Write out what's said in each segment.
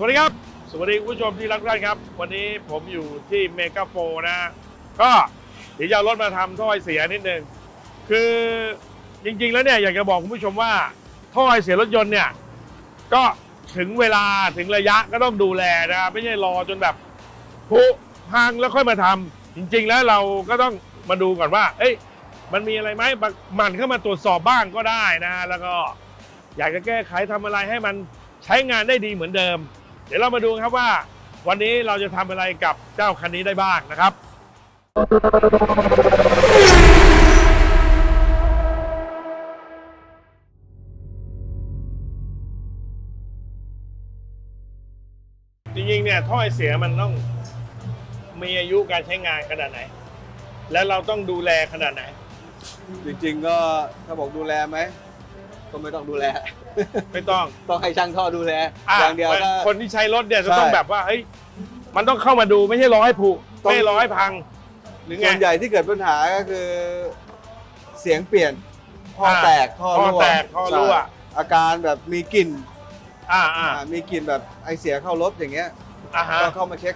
สวัสดีครับ สวัสดีคุณผู้ชมที่รักทุกท่านครับ วันนี้ผมอยู่ที่เมกาโฟนะ ก็เดี๋ยวจะเอารถมาทำท่อไอเสียนิดนึง คือจริงๆแล้วเนี่ยอยากจะบอกคุณผู้ชมว่า ท่อไอเสียรถยนต์เนี่ย ก็ถึงเวลาถึงระยะก็ต้องดูแลนะไม่ใช่รอจนแบบผุพังแล้วค่อยมาทำจริง ๆ แล้วเราก็ต้องมาดูก่อนว่า เอ้ย มันมีอะไรไหมหมันเข้ามาตรวจสอบบ้างก็ได้นะ แล้วก็อยากจะแก้ไขทำอะไรให้มันใช้งานได้ดีเหมือนเดิม เดี๋ยวเรามาดูครับว่า วันนี้เราจะทำอะไรกับเจ้าคันนี้ได้บ้างนะครับ จริงๆเนี่ยท่อไอเสียมันต้องมีอายุการใช้งานขนาดไหน และเราต้องดูแลขนาดไหน จริงๆก็ถ้าบอกดูแลไหม ก็ไม่ต้องดูแล ไม่ต้องต้องให้ช่างท่อดูแลอะอย่างเดียวถ้า คนที่ใช้รถเนี่ยจะใช่ต้องแบบว่าเฮ้ยมันต้องเข้ามาดูไม่ใช่รอให้ผุต้อง ไม่ใช่รอให้พัง หรือไง ส่วนใหญ่ที่เกิดปัญหาก็คือ เสียงเปลี่ยนท่ออาแตกท่อท่อรั่วแตกท่อรั่ว ใช่อาการแบบมีกลิ่นอ่าอ่าอ่ามีกลิ่นแบบไอเสียเข้ารถอย่างเงี้ยอ่าฮะต้องเข้ามาเช็ค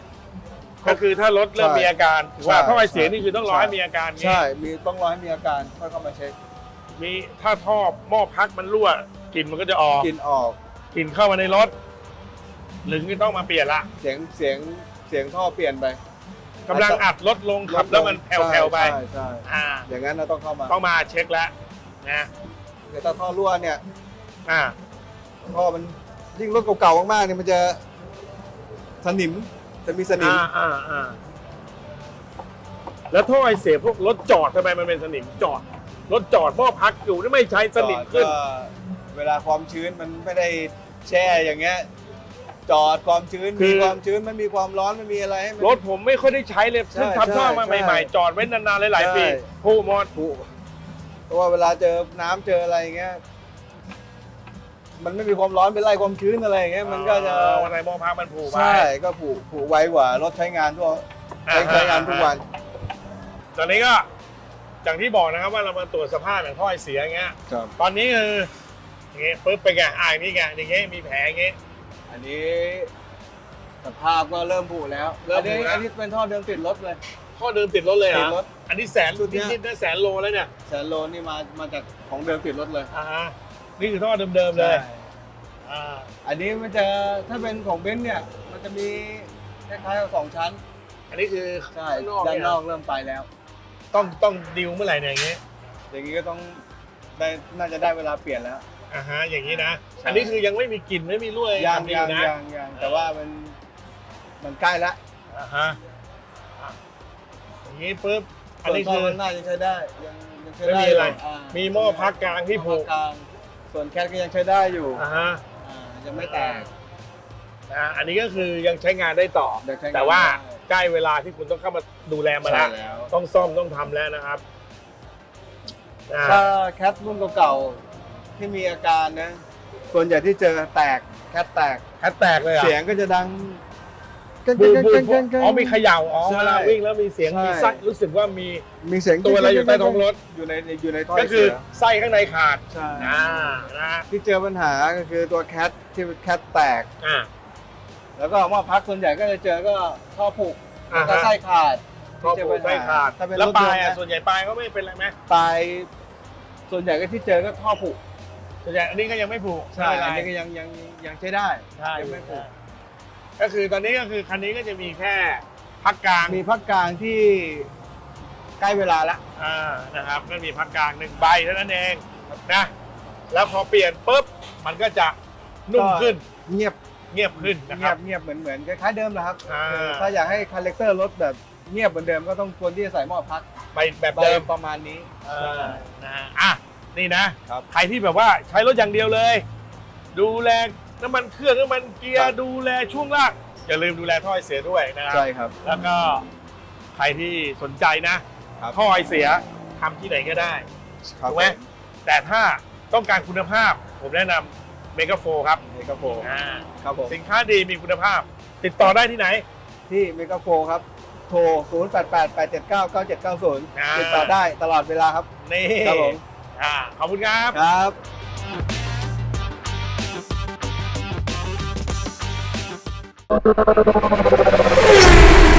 ก็คือถ้ารถเริ่มใช่มีอาการถือว่าใช่ท่อไอเสียใช่นี่คือต้องรอใช่ ให้มีอาการงี้ใช่ มีต้องรอให้มีอาการค่อยเข้ามาเช็ค มีถ้าท่อหม้อพักมันรั่วกลิ่นมันก็จะออกกลิ่นออกกลิ่นเข้ามาในรถหรือก็ต้องมาเปลี่ยนละเสียงเสียงเสียงท่อเปลี่ยนไปกำลังอัดลดลงขับแล้วมันแผ่วๆไปใช่ใช่อ่าอย่างนั้นเราต้องเข้ามาต้องมาเช็คแล้วนะแต่ถ้าท่อรั่วเนี่ย อ่าท่อมันยิ่งรถเก่าๆมากๆเนี่ยมันจะสนิมจะมีสนิมอ่าอ่าอ่าแล้วท่อไอเสียพวกรถจอดทำไมมันเป็นสนิมจอด รถจอดหม้อพักอยู่นี่ไม่ใช้สนิมขึ้นก็เวลาความชื้นมันไม่ได้แช่อย่างเงี้ย จอดความชื้นคืมีอความชื้นมันมีความร้อนมันมีอะไรให้มัน รถผมไม่ค่อยได้ใช้เลยใช่เพิ่งทำท่อมาใช่ใหม่ๆ จอดไว้นานๆหลายๆปีใช่ ผู้หมดผุเพราะว่าเวลาเจอน้ำเจออะไรอย่างเงี้ย มันไม่มีความร้อนเป็นไรความชื้นอะไรอย่างเงี้ยมันก็จะเออวันไหนหม้อพักมันผูกไปใช่ก็ผุผุไวกว่ารถใช้งานทั่วใช้ใช้งานทุกวัน ตอนนี้ก็ อย่างที่บอกนะครับว่าเรามาตรวจสภาพอย่างท่อไอเสียอย่างเงี้ย ครับ ตอนนี้คืออย่างเงี้ยปุ๊บเป็นไงอ่านี่ไงอย่างเงี้ยมีแผลอย่างเงี้ย อันนี้สภาพก็เริ่มผุแล้วเริ่มอันผุนี้แล้ว อันนี้เป็นท่อเดิมติดรถเลย ข้อเดิมติดรถเลยเหรติอดรถอันนี้แสนชุดเนี้ยนิดๆนะแสนโลแล้วเนี่ยแสนโลนี่มามาจากของเดิมติดรถเลยอ่าฮะนี่คือท่อเดิมๆเลยใช่อ่าอันนี้มันจะถ้าเป็นของเบนซ์เนี่ย มันจะมีคล้ายๆกับสองชั้น อันนี้คือใช่ข้างนอกด้านเนี่ยนอกเริ่มไปแล้ว ต้องต้องดิวเมื่อไหร่เนี่ยอย่างเงี้ยอย่างนี้ก็ต้องได้น่าจะได้เวลาเปลี่ยนแล้ว อ่าฮะอย่างนี้นะ ใช่ อันนี้คือยังไม่มีกลิ่นไม่มีรั่วยังทำดียังนะยังยังแต่ว่ามันมันใกล้แล้วอ่าฮะอะอย่างนี้ปุ๊บอันส่วนนี้ท่อคือมันน่าจะใช้ได้ยังยังใช้ไม่ได้มีอะไร ยู่ามีหม้อพักกลางที่หม้อผูพักกกลางส่วนแคทก็ยังใช้ได้อยู่อ่าฮะ อ่ายังไม่แตกนะอันนี้ก็คือยังใช้งานได้ต่อ ยังใช้งานแต่ว่าได้ ใกล้เวลาที่คุณต้องเข้ามาดูแลมาใช่แล้วแล้ว ต้องซ่อมต้องทำแล้วนะครับอ่าถ้าแคทรุ่นเก่าๆที่มีอาการนะ ส่วนใหญ่ที่เจอแตกแคทแตก แคทแตกเลยเหรอะเสียงก็จะดังกันบูกันบูกันกันกันอ๋อมีเขย่าอ๋อใช่เวลาวิ่งแล้วมีเสียงใช่มีไส้รู้สึกว่ามี มีเสียงตัวอะไรอยู่ใต้ท้องรถ อยู่ในอยู่ในท่อก็คือเสียไส้ข้างในขาดใช่อ่านะฮะที่เจอปัญหาก็คือตัวแคทที่แคทแตก อ่า แล้วก็หม้อพักส่วนใหญ่ก็จะเจอก็ท่อผุอ่าฮะแล้วก็ไส้ขาดก็ที่เจอผูปักญไส้หาขาดถ้าเป็นแล้วรถปยลานยต์อะนะส่วนใหญ่ปลายก็ไม่เป็นไรไหมปลายส่วนใหญ่ก็ที่เจอก็ท่อผุส่วนใหญ่อันนี้ก็ยังไม่ผูกใช่ไม่อันเป็นไรนี้ก็ยังยังยังใช้ได้ใช่ยังไม่ผุก็คือตอนนี้ก็คือคันนี้ก็จะมีแค่พักกลางมีพักกลางที่ใกล้เวลาแล้วอ่านะครับก็มีพักกลางหนึ่งใบเท่านั้นเองนะแล้วพอเปลี่ยนปุ๊บมันก็จะนุ่มขึ้น เงียบ เงียบขึ้นนะคเงีรัยบบ เงียบเหมือนเหมือนคล้ายๆเดิมแหละครับอ่าคือถ้าอยากให้คาแรคเตอร์รถแบบเงียบเหมือนเดิมก็ต้องควรที่จะใส่หม้อพักไปแบบเดิมประมาณนี้ เออนะฮะอะนี่นะครับ ใครที่แบบว่าใช้รถอย่างเดียวเลย ดูแลน้ำมันเครื่องน้ำมันเกียครัร์บดูแลช่วงล่างอย่าลืมดูแลท่อไอเสียด้วยนะครับ ใช่ครับ แล้วก็ใครที่สนใจนะครับ ท่อไอเสียทำที่ไหนก็ได้ ครับถูกไหม แต่ถ้าต้องการคุณภาพผมแนะนำ เมกาโฟครับเมกาโฟอ่าครับผมสินค้าดีมีคุณภาพ ติดต่อได้ที่ไหน ที่เมกาโฟครับ โทร 0 8 8 8 7 9 9 7 9อ่า0ติดต่อได้ตลอดเวลาครับ นี่ครับผมอ่าขอบคุณครับครับครับ